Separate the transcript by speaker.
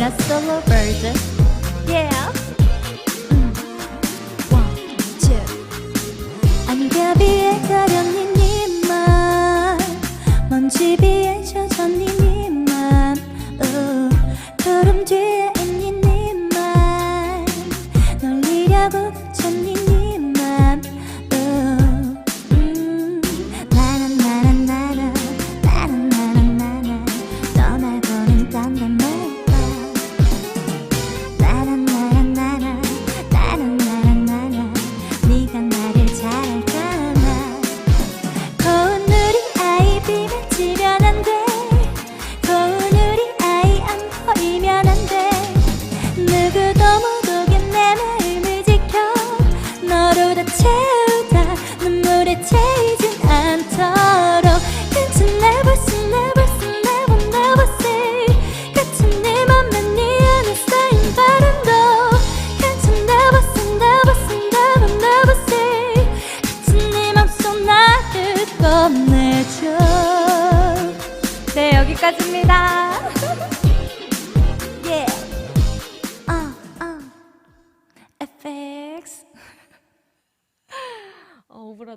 Speaker 1: solo version. Yeah. 음. One, two. 안개 위에 가려진 니만 먼지 젖은 니만 어, 구름 뒤에 있는 니만 놀리려고 그쳤니 너로 다 채우다. 눈물에 채이진 않도록 끝은 내 벌써 내 벌써 내본 내 벌써 끝은 네 맘에 네 안에 쌓인 바람도 끝은 내 벌써 내 벌써 내본 내 벌써 끝은 네 맘속 나를 꺼내줘. 네 여기까지입니다 over